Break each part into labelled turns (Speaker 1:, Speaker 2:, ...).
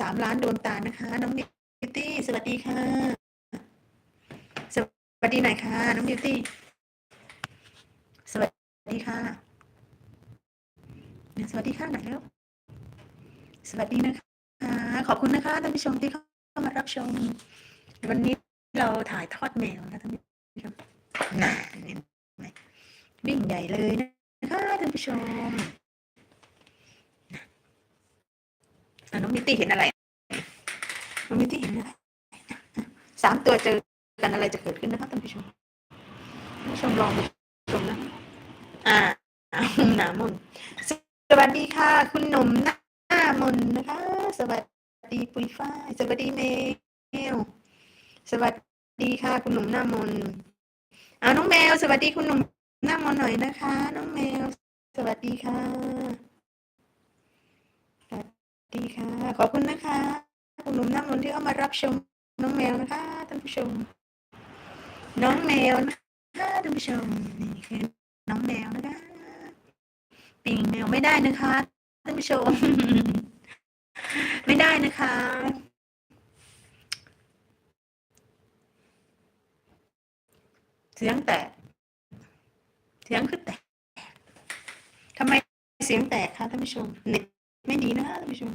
Speaker 1: สามล้านดวงตานะคะ น้องบิวตี้สวัสดีค่ะ สวัสดีหน่อยค่ะ น้องบิวตี้สวัสดีค่ะ สวัสดีค่ะหน่อยแล้วสวัสดีนะคะขอบคุณนะคะท่านผู้ชมที่เข้ามารับชม วันนี้เราถ่ายทอดแมวนะท่านผู้ชมน่าเนไหมวิ่งใหญ่เลยนะคะท่านผู้ชมอะ น้องมิตตี้เห็นอะไรน้องมิตตี้เห็นอะไรสามตัวเจอกันอะไรจะเกิดขึ้นนะคะท่านผู้ชมผู้ชมลองดูชมนะอ่าหนามนสวัสดีค่ะ คุณหนุ่มหน้ามนนะคะ สวัสดีปุยฝ้ายสวัสดีเมลสวัสดีค่ะ คุณหนุ่มหน้ามนเอาน้องแมว สวัสดีคุณหนุ่มหน้ามนหน่อยนะคะ น้องแมว สวัสดีค่ะ ดีค่ะ ขอบคุณนะคะ คุณหนุ่มหน้ามนที่เข้ามารับชมน้องแมวนะคะท่านผู้ชม น้องแมวนะคะท่านผู้ชมนี่คือน้องแมวนะคะปิ่งแมวไม่ได้นะคะท่านผู้ชม ไม่ได้นะคะเสียงแตก เสียงคือแตกทำไมเสียงแตกคะท่านผู้ชมเน็ต ดีนะท่านผู้ชม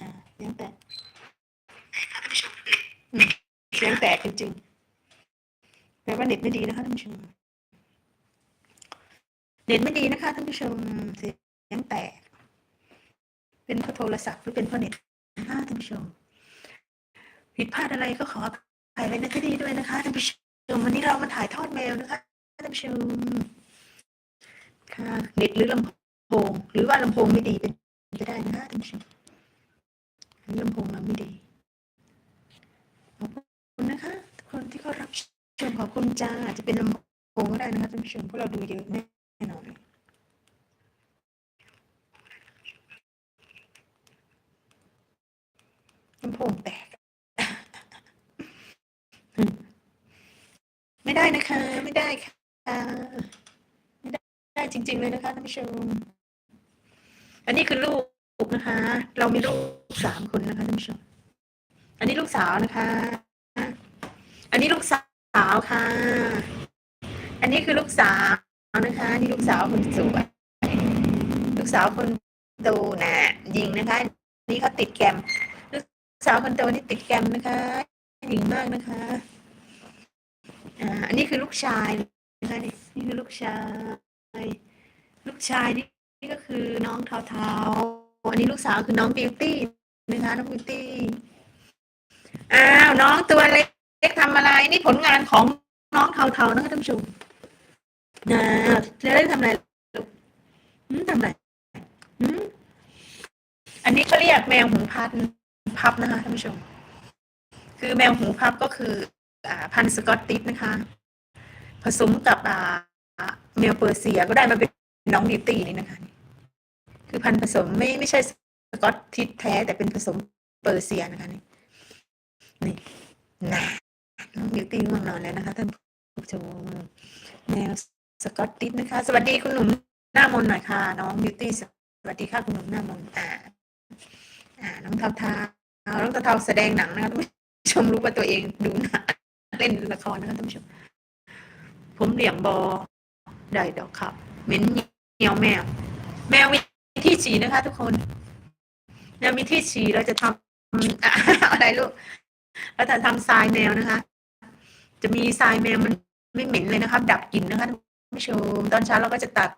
Speaker 1: อ่าเสียงแตกค่ะท่านผู้ชมอืมเสียงแตกจริงๆแปลว่าเน็ตไม่ดีนะคะท่านผู้ชมเน็ตไม่ดีนะคะท่านผู้ชมเสียงแตก เป็นเพราะโทรศัพท์หรือเป็นเพราะเน็ตนะคะท่านผู้ชม ผิดพลาดอะไรก็ขออภัยไว้ในที่นี้ด้วยนะคะท่านผู้ชมวันนี้เรามาถ่ายทอดแมวนะคะท่านผู้ชมค่ะเน็ตหรือลำโพงหรือว่าลำโพงไม่ดีเป็น ไปได้นะคะท่านผู้ชมลำโพงเราไม่ดี ขอบคุณนะคะทุกคนที่เข้ารับชมขอบคุณจ้าอาจจะเป็นลำโพงก็ได้นะคะท่านผู้ชมเพราะเราดูเยอะแน่นอนลำโพงแตก ไม่ได้นะคะ ไม่ได้ค่ะ ไม่ได้ได้จริง ๆ เลยนะคะท่านผู้ชม อันนี้คือลูกนะคะ เรามีลูกสามคนนะคะท่านผู้ชม อันนี้ลูกสาวนะคะ อันนี้ลูกสาวค่ะ อันนี้คือลูกสาวนะคะนี่ลูกสาวคนสวยลูกสาวคนโตนะยิงนะคะนี่เขาติดแกมลูกสาวคนโตนี่ติดแกมนะคะหญิงมากนะคะอ่าอันนี้คือลูกชายนะคะนี่นี่คือลูกชาย ลูกชายนี่ นี่ก็คือน้องเทาเทาๆอันนี้ลูกสาวคือน้องบิวตี้นะคะน้องบิวตี้อ้าวน้องตัวเล็กทำอะไรนี่ผลงานของน้องเทาเทาๆนะคะท่านผู้ชมนะจะได้ทำอะไรลูกทำอะไรอันนี้เขาเรียกแมวหูพันพับนะคะท่านผู้ชม คือแมวหูพับก็คืออ่าพันธุ์สกอตติชนะคะ ผสมกับอ่าแมวเปอร์เซียก็ได้มาเป็นน้องบิวตี้นี่นะคะ คือพันธุ์ผสมไม่ไม่ใช่สกอตติชแท้ แต่เป็นผสมเปอร์เซียนะคะนี่นี่นะน้องบิวตี้ง่วงนอนแล้วนะคะท่านผู้ชมแมวสกอตติชนะคะ สวัสดีคุณหนุ่มหน้ามนหน่อยค่ะ น้องบิวตี้สวัสดีค่ะคุณหนุ่มหน้ามนอ่าอ่าน้องเทาเทาน้องเทาเทาแสดงหนังนะคะท่านผู้ชมรู้ว่าตัวเองดูหนังเล่นละครนะคะท่านผู้ชมผมเหลี่ยมบอได้ดอกครับเหม็นเหนียวแมว ฉี่นะคะ ทุกคนแมวมีที่ฉี่เราจะทำอะไรลูกเราจะทำทรายแมวนะคะ จะมีทรายแมวมันไม่เหม็นเลยนะคะดับกลิ่นนะคะท่านผู้ชม ตอนเช้าเราก็จะตัก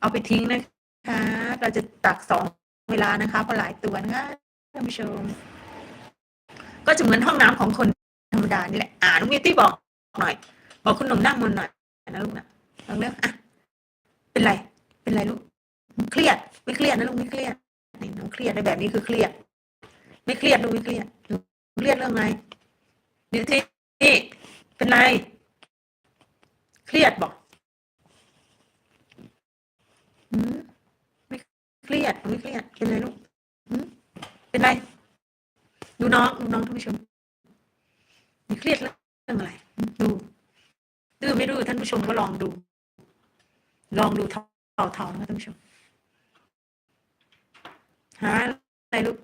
Speaker 1: เอาไปทิ้งนะคะ เราจะตักสองเวลานะคะเพราะหลายตัวนะคะท่านผู้ชม ก็จะเหมือนห้องน้ำของคนธรรมดานี่แหละ อ่าน้องมิตี้บอกหน่อย บอกคุณหนุ่มนั่งมนหน่อยนะลูกนะลองเร็วอะเป็นไร เป็นไรลูก เครียด ไม่เครียดนะลูกไม่เครียดนี่น้องเครียดในแบบนี้คือเครียด ไม่เครียดลูกไม่เครียดหนูเครียดเรื่องอะไรมิวตี้เป็นไร เครียดบอกหืมไม่เครียดไม่เครียดเป็นไรลูกหืมเป็นไรดูน้องดูน้องท่านผู้ชมมีเครียดเรื่องอะไรดูดื้อไม่ดื้อท่านผู้ชมก็ลองดู ลองดูเท่าเท่านะท่านผู้ชม หาอะไรลูก